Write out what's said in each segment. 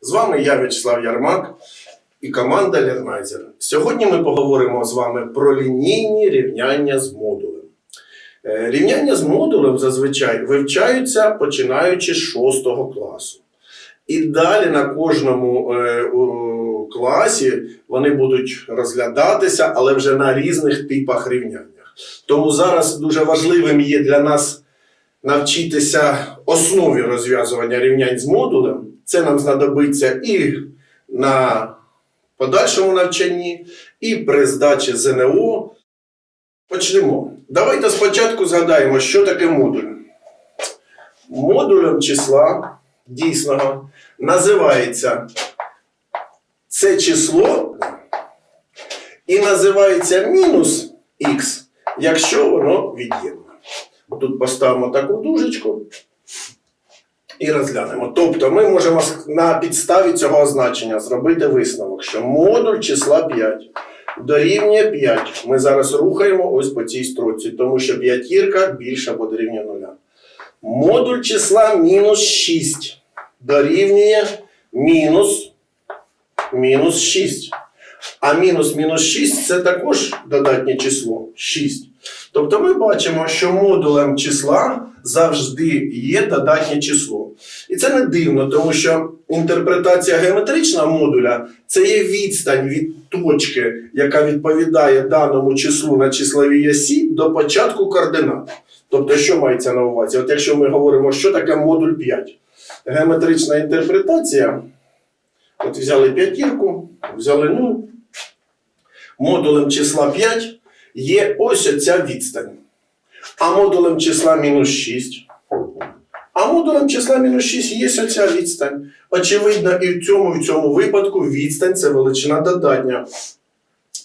З вами я, В'ячеслав Ярмак і команда Лернайзер. Сьогодні ми поговоримо з вами про лінійні рівняння з модулем. Е, Рівняння з модулем зазвичай вивчаються починаючи з 6 класу. І далі на кожному е, класі вони будуть розглядатися, але вже на різних типах рівняннях. Тому зараз дуже важливим є для нас навчитися основі розв'язування рівнянь з модулем. Це нам знадобиться і на подальшому навчанні, і при здачі ЗНО. Почнемо. Давайте спочатку згадаємо, що таке модуль. Модулем числа дійсного називається це число і називається мінус х, якщо воно від'ємне. Тут поставимо таку дужечку і розглянемо. Тобто ми можемо на підставі цього означення зробити висновок, що модуль числа 5 дорівнює 5. Ми зараз рухаємо ось по цій строці, тому що п'ятірка більше або дорівнює 0. Модуль числа мінус 6 дорівнює мінус, мінус 6. А мінус мінус 6 це також додатнє число 6. Тобто ми бачимо, що модулем числа завжди є додатнє число. І це не дивно, тому що інтерпретація геометричного модуля це є відстань від точки, яка відповідає даному числу на числовій осі до початку координат. Тобто, що мається на увазі? От якщо ми говоримо, що таке модуль 5, геометрична інтерпретація. От взяли п'ятірку, взяли 0. Модулем числа 5 є ось оця відстань. А модулем числа мінус 6. А модулем числа мінус 6 є оця відстань. Очевидно, і в цьому, і в цьому випадку відстань це величина додатня.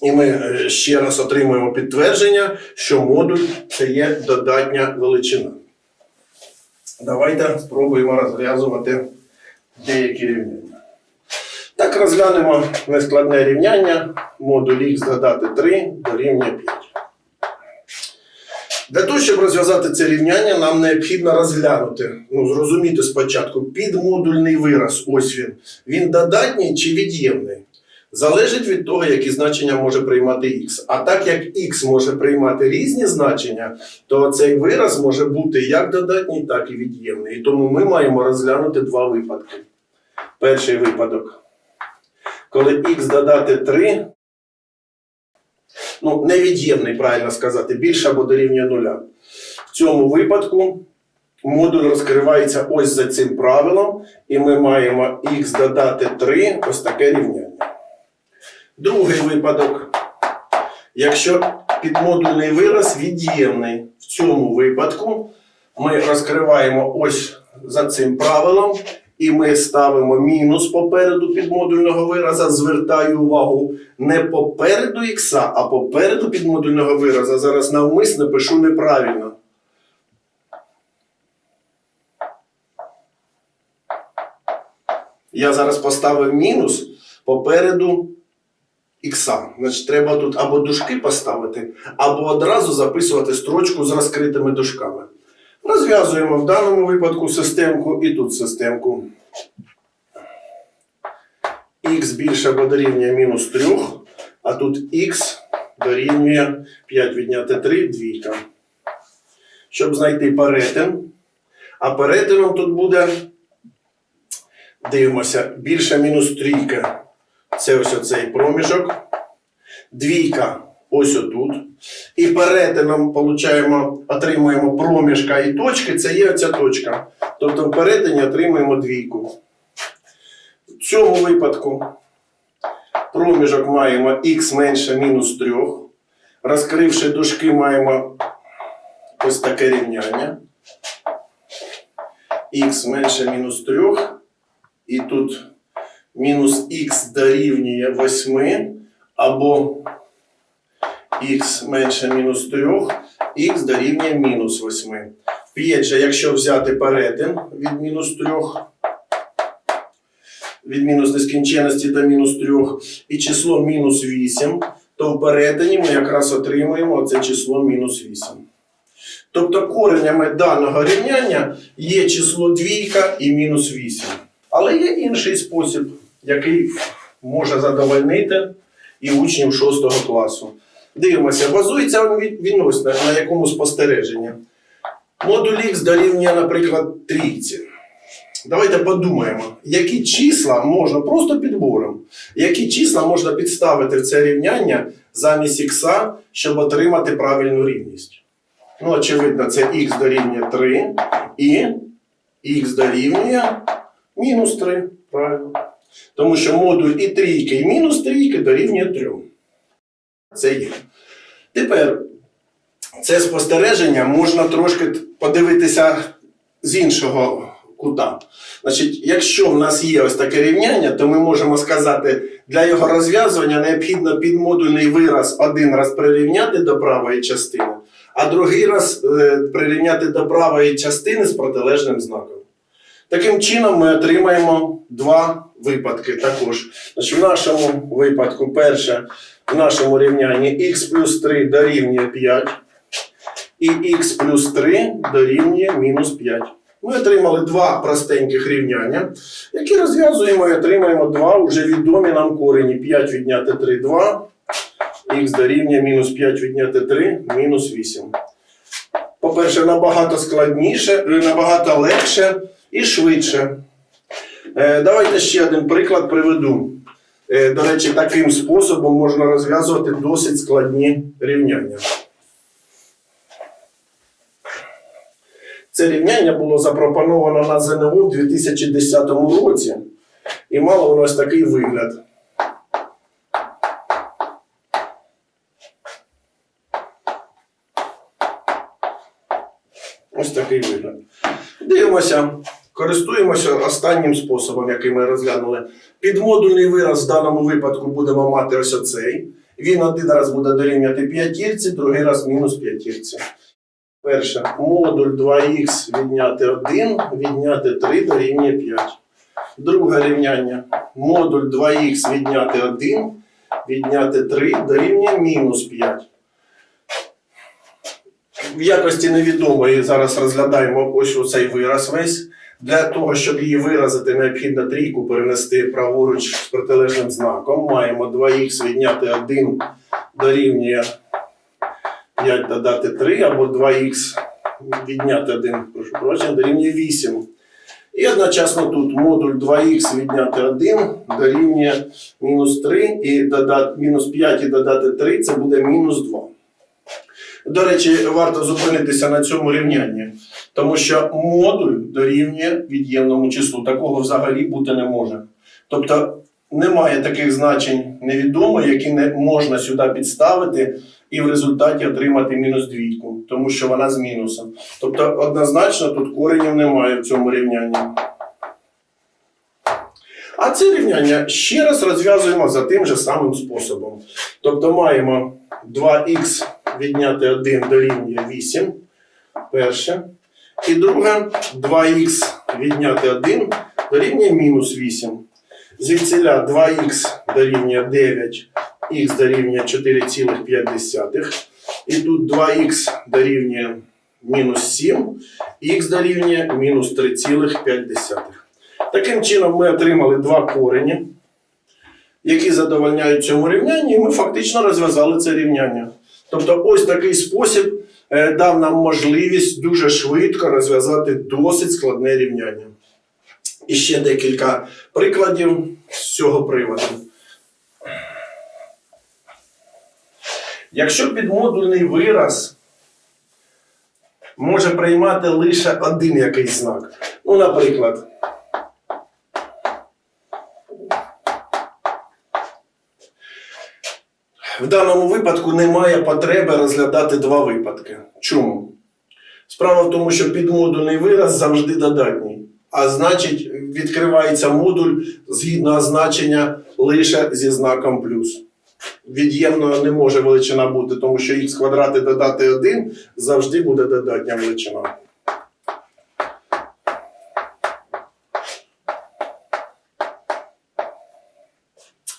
І ми е, ще раз отримуємо підтвердження, що модуль це є додатня величина. Давайте спробуємо розв'язувати деякі рівняння. Так розглянемо нескладне рівняння. Модуль х додати 3 дорівнює 5. Для того, щоб розв'язати це рівняння, нам необхідно розглянути, ну, зрозуміти спочатку, підмодульний вираз, ось він. Він додатній чи від'ємний? Залежить від того, які значення може приймати х. А так як х може приймати різні значення, то цей вираз може бути як додатній, так і від'ємний. І тому ми маємо розглянути два випадки. Перший випадок. Коли х додати 3, ну, невід'ємний, правильно сказати, більше або дорівнює нуля. В цьому випадку модуль розкривається ось за цим правилом, і ми маємо х додати 3, ось таке рівняння. Другий випадок. Якщо підмодульний вираз від'ємний, в цьому випадку ми розкриваємо ось за цим правилом, і ми ставимо мінус попереду підмодульного вираза. Звертаю увагу не попереду х, а попереду підмодульного вираза. Зараз навмисно пишу неправильно. Я зараз поставив мінус попереду ікса. Значить, треба тут або дужки поставити, або одразу записувати строчку з розкритими дужками. Розв'язуємо в даному випадку системку і тут системку. Х більше або дорівнює мінус 3, а тут х дорівнює 5 відняти 3 двійка. Щоб знайти перетин. А перетином тут буде, дивимося, більше мінус трійка. Це ось оцей проміжок. Двійка ось отут. І перетином получаємо, отримуємо проміжка і точки, це є оця точка. Тобто в перетині отримуємо двійку. В цьому випадку проміжок маємо х менше мінус 3. Розкривши дужки, маємо ось таке рівняння. х менше мінус 3. І тут мінус х дорівнює 8, або х менше мінус 3, х дорівнює мінус 8. П'ять же, якщо взяти перетин від мінус 3, від мінус нескінченності до мінус 3, і число мінус 8, то в перетині ми якраз отримуємо це число мінус 8. Тобто коренями даного рівняння є число двійка і мінус 8. Але є інший спосіб, який може задовольнити і учнів 6 класу. Дивимося, базується відносно на якому спостереженні. Модуль Х дорівнює, наприклад, трійці. Давайте подумаємо, які числа можна просто підбором, які числа можна підставити в це рівняння замість х, щоб отримати правильну рівність. Ну, очевидно, це х дорівнює 3 і х дорівнює мінус 3. Правильно. Тому що модуль і трійки, і мінус трійки дорівнює 3. Це є. Тепер це спостереження можна трошки подивитися з іншого кута. Значить, якщо в нас є ось таке рівняння, то ми можемо сказати, для його розв'язування необхідно підмодульний вираз один раз прирівняти до правої частини, а другий раз е, прирівняти до правої частини з протилежним знаком. Таким чином, ми отримаємо два випадки також. Значить, в нашому випадку, перше, в нашому рівнянні х плюс 3 дорівнює 5, і х плюс 3 дорівнює мінус 5. Ми отримали два простеньких рівняння, які розв'язуємо і отримаємо два вже відомі нам корені. 5 відняти 3 2, х дорівнює мінус 5 відняти 3, мінус 8. По-перше, набагато складніше, е, набагато легше і швидше. Е, Давайте ще один приклад приведу. Е, До речі, таким способом можна розв'язувати досить складні рівняння. Це рівняння було запропоновано на ЗНО в 2010 році і мало воно ось такий вигляд. Ось такий вигляд. Дивимося, користуємося останнім способом, який ми розглянули. Підмодульний вираз в даному випадку будемо мати ось оцей. Він один раз буде дорівнювати п'ятірці, другий раз мінус п'ятірці. Перше, модуль 2х відняти 1, відняти 3 дорівнює 5. Друге рівняння. Модуль 2х відняти 1, відняти 3 дорівнює мінус 5. В якості невідомої зараз розглядаємо ось цей вираз весь. Для того, щоб її виразити, необхідно трійку перенести праворуч з протилежним знаком. Маємо 2х відняти 1 дорівнює 5 додати 3 або 2х відняти 1, прошу прощення, дорівнює 8. І одночасно тут модуль 2х відняти 1 дорівнює мінус 3 і мінус 5 і додати 3 це буде мінус 2. До речі, варто зупинитися на цьому рівнянні, тому що модуль дорівнює від'ємному числу. Такого взагалі бути не може. Тобто немає таких значень невідомо, які не можна сюди підставити і в результаті отримати мінус двійку, тому що вона з мінусом. Тобто, однозначно тут коренів немає в цьому рівнянні. А це рівняння ще раз розв'язуємо за тим же самим способом. Тобто маємо 2х відняти 1 дорівнює 8. Перше. І друге 2х відняти 1 дорівнює мінус 8. Звідсіля 2х дорівнює 9, х дорівнює 4,5. І тут 2х дорівнює мінус 7, х дорівнює мінус 3,5. Таким чином ми отримали два корені, які задовольняють цьому рівнянні, і ми фактично розв'язали це рівняння. Тобто, ось такий спосіб е, дав нам можливість дуже швидко розв'язати досить складне рівняння. І ще декілька прикладів з цього приводу. Якщо підмодульний вираз може приймати лише один якийсь знак, ну, наприклад, в даному випадку немає потреби розглядати два випадки. Чому? Справа в тому, що підмодульний вираз завжди додатній. А значить, відкривається модуль згідно означення лише зі знаком плюс. Від'ємно не може величина бути, тому що х квадрати додати 1 завжди буде додатня величина.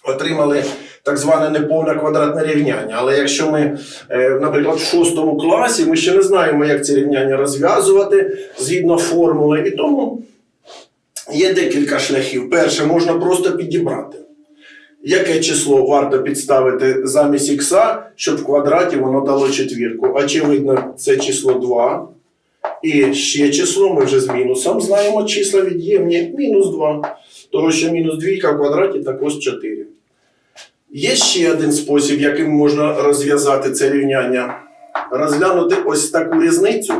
Отримали так зване неповне квадратне рівняння. Але якщо ми, е, наприклад, в шостому класі, ми ще не знаємо, як ці рівняння розв'язувати згідно формули, і тому Є декілька шляхів. Перше, можна просто підібрати. Яке число варто підставити замість ікса, щоб в квадраті воно дало четвірку? Очевидно, це число 2. І ще число ми вже з мінусом знаємо числа від'ємні мінус 2. Тому що мінус двійка в квадраті також 4. Є ще один спосіб, яким можна розв'язати це рівняння. Розглянути ось таку різницю.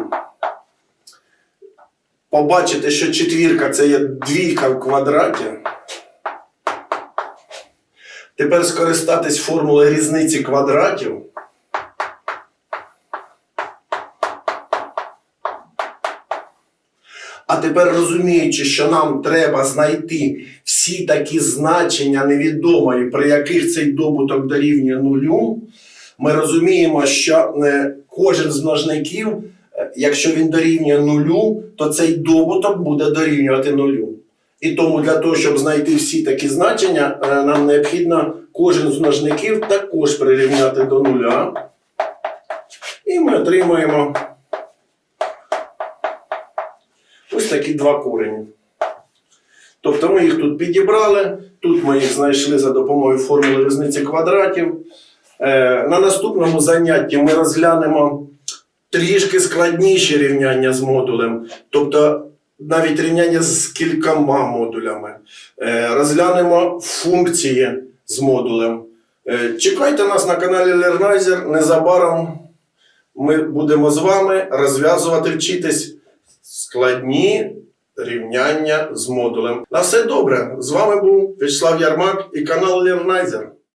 Побачити, що четвірка це є двійка в квадраті. Тепер скористатись формулою різниці квадратів. А тепер розуміючи, що нам треба знайти всі такі значення невідомої, при яких цей добуток дорівнює нулю, ми розуміємо, що е, кожен з множників, е, якщо він дорівнює нулю, то цей добуток буде дорівнювати нулю. І тому для того, щоб знайти всі такі значення, е, нам необхідно кожен з множників також прирівняти до нуля. І ми отримаємо такі два корені. Тобто ми їх тут підібрали, тут ми їх знайшли за допомогою формули різниці квадратів. Е, на наступному занятті ми розглянемо трішки складніші рівняння з модулем, тобто навіть рівняння з кількома модулями. Е, розглянемо функції з модулем. Е, чекайте нас на каналі Learnizer. Незабаром ми будемо з вами розв'язувати, вчитись складні рівняння з модулем. На все добре. З вами був Вячеслав Ярмак і канал Learnizer.